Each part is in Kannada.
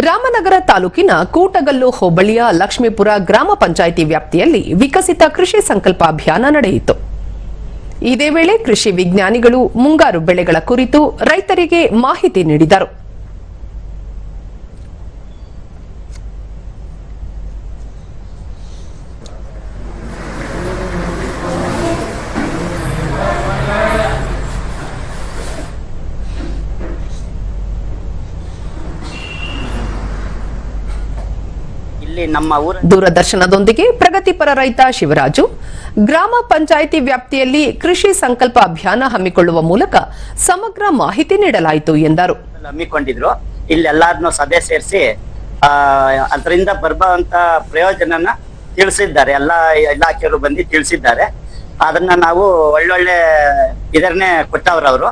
ರಾಮನಗರ ತಾಲೂಕಿನ ಕೂಟಗಲ್ಲು ಹೋಬಳಿಯ ಲಕ್ಷ್ಮೀಪುರ ಗ್ರಾಮ ಪಂಚಾಯಿತಿ ವ್ಯಾಪ್ತಿಯಲ್ಲಿ ವಿಕಸಿತ ಕೃಷಿ ಸಂಕಲ್ಪ ಅಭಿಯಾನ ನಡೆಯಿತು. ಇದೇ ವೇಳೆ ಕೃಷಿ ವಿಜ್ಞಾನಿಗಳು ಮುಂಗಾರು ಬೆಳೆಗಳ ಕುರಿತು ರೈತರಿಗೆ ಮಾಹಿತಿ ನೀಡಿದರು. ಇಲ್ಲಿ ನಮ್ಮ ಊರ ದೂರದರ್ಶನದೊಂದಿಗೆ ಪ್ರಗತಿಪರ ರೈತ ಶಿವರಾಜು. ಗ್ರಾಮ ಪಂಚಾಯಿತಿ ವ್ಯಾಪ್ತಿಯಲ್ಲಿ ಕೃಷಿ ಸಂಕಲ್ಪ ಅಭಿಯಾನ ಹಮ್ಮಿಕೊಳ್ಳುವ ಮೂಲಕ ಸಮಗ್ರ ಮಾಹಿತಿ ನೀಡಲಾಯಿತು ಎಂದರು. ಹಮ್ಮಿಕೊಂಡಿದ್ರು. ಇಲ್ಲಿ ಎಲ್ಲಾರನ್ನು ಸಭೆ ಸೇರಿಸಿ ಆ ಅದರಿಂದ ಬರ್ಬಂತ ಪ್ರಯೋಜನನ ತಿಳಿಸಿದ್ದಾರೆ. ಎಲ್ಲಾ ಇಲಾಖೆಯವರು ಬಂದು ತಿಳಿಸಿದ್ದಾರೆ. ಅದನ್ನ ನಾವು ಒಳ್ಳೊಳ್ಳೆ ಇದನ್ನೇ ಕೊಟ್ಟವ್ರವ್ರು.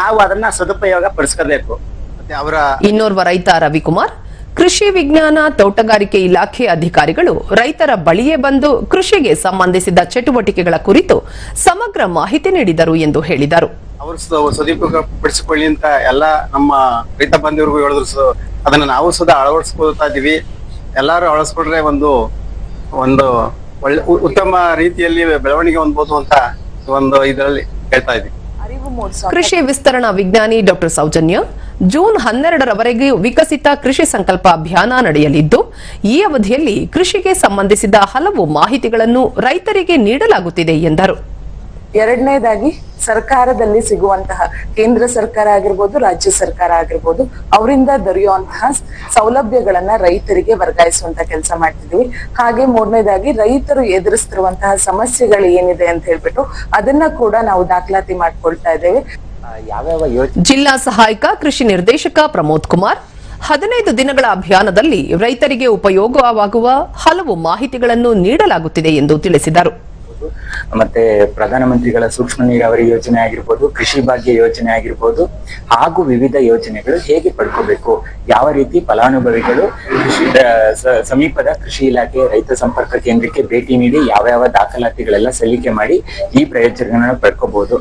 ನಾವು ಅದನ್ನ ಸದುಪಯೋಗ ಪಡಿಸ್ಕೋಬೇಕು. ಮತ್ತೆ ಅವರ ಇನ್ನೋರ್ವ ರೈತ ರವಿಕುಮಾರ್ ಕೃಷಿ ವಿಜ್ಞಾನ ತೋಟಗಾರಿಕೆ ಇಲಾಖೆ ಅಧಿಕಾರಿಗಳು ರೈತರ ಬಳಿಯೇ ಬಂದು ಕೃಷಿಗೆ ಸಂಬಂಧಿಸಿದ ಚಟುವಟಿಕೆಗಳ ಕುರಿತು ಸಮಗ್ರ ಮಾಹಿತಿ ನೀಡಿದರು ಎಂದು ಹೇಳಿದರು. ಅವರು ಸದುಪಯೋಗ ಪಡಿಸಿಕೊಳ್ಳಿ ಅಂತ ಎಲ್ಲ ನಮ್ಮ ರೈತ ಬಂಧುವರಿಗೂ ಹೇಳಿದ್ರು ಸೊ ಅದನ್ನ ನಾವು ಸದಾ ಅಳವಡಿಸ್ಕೊಳ್ತಾ ಇದೀವಿ ಎಲ್ಲರೂ ಅಳವಡಿಸ್ಕೊಂಡ್ರೆ ಒಂದು ಒಂದು ಒಳ್ಳೆ ಉತ್ತಮ ರೀತಿಯಲ್ಲಿ ಬೆಳವಣಿಗೆ ಹೊಂದಬಹುದು ಅಂತ ಒಂದು ಇದರಲ್ಲಿ ಹೇಳ್ತಾ ಇದ್ದೀವಿ. ಕೃಷಿ ವಿಸ್ತರಣಾ ವಿಜ್ಞಾನಿ ಡಾಕ್ಟರ್ ಸೌಜನ್ಯ ಜೂನ್ ಹನ್ನೆರಡರವರೆಗೆ ವಿಕಸಿತ ಕೃಷಿ ಸಂಕಲ್ಪ ಅಭಿಯಾನ ನಡೆಯಲಿದ್ದು, ಈ ಅವಧಿಯಲ್ಲಿ ಕೃಷಿಗೆ ಸಂಬಂಧಿಸಿದ ಹಲವು ಮಾಹಿತಿಗಳನ್ನು ರೈತರಿಗೆ ನೀಡಲಾಗುತ್ತಿದೆ ಎಂದರು. ಎರಡನೇದಾಗಿ ಸರ್ಕಾರದಲ್ಲಿ ಸಿಗುವಂತಹ ಕೇಂದ್ರ ಸರ್ಕಾರ ಆಗಿರ್ಬೋದು, ರಾಜ್ಯ ಸರ್ಕಾರ ಆಗಿರ್ಬೋದು, ಅವರಿಂದ ದೊರೆಯುವಂತಹ ಸೌಲಭ್ಯಗಳನ್ನ ರೈತರಿಗೆ ವರ್ಗಾಯಿಸುವಂತ ಕೆಲಸ ಮಾಡ್ತಿದ್ವಿ. ಹಾಗೆ ಮೂರನೇದಾಗಿ ರೈತರು ಎದುರಿಸ್ತಿರುವಂತಹ ಸಮಸ್ಯೆಗಳು ಏನಿದೆ ಅಂತ ಹೇಳ್ಬಿಟ್ಟು ಅದನ್ನ ಕೂಡ ನಾವು ದಾಖಲಾತಿ ಮಾಡ್ಕೊಳ್ತಾ ಇದ್ದೇವೆ. ಜಿಲ್ಲಾ ಸಹಾಯಕ ಕೃಷಿ ನಿರ್ದೇಶಕ ಪ್ರಮೋದ್ ಕುಮಾರ್ ಹದಿನೈದು ದಿನಗಳ ಅಭಿಯಾನದಲ್ಲಿ ರೈತರಿಗೆ ಉಪಯೋಗವಾಗುವ ಹಲವು ಮಾಹಿತಿಗಳನ್ನು ನೀಡಲಾಗುತ್ತಿದೆ ಎಂದು ತಿಳಿಸಿದರು. ಮತ್ತೆ ಪ್ರಧಾನಮಂತ್ರಿಗಳ ಸೂಕ್ಷ್ಮ ನೀರಾವರಿ ಯೋಜನೆ ಆಗಿರ್ಬೋದು ಕೃಷಿ ಭಾಗ್ಯ ಯೋಜನೆ ಆಗಿರ್ಬೋದು ಹಾಗೂ ವಿವಿಧ ಯೋಜನೆಗಳು ಹೇಗೆ ಪಡ್ಕೋಬೇಕು ಯಾವ ರೀತಿ ಫಲಾನುಭವಿಗಳು ಕೃಷಿ ಸಮೀಪದ ಕೃಷಿ ಇಲಾಖೆ ರೈತ ಸಂಪರ್ಕ ಕೇಂದ್ರಕ್ಕೆ ಭೇಟಿ ನೀಡಿ ಯಾವ ಯಾವ ದಾಖಲಾತಿಗಳೆಲ್ಲ ಸಲ್ಲಿಕೆ ಮಾಡಿ ಈ ಪ್ರಯೋಜನಗಳನ್ನು ಪಡ್ಕೋಬಹುದು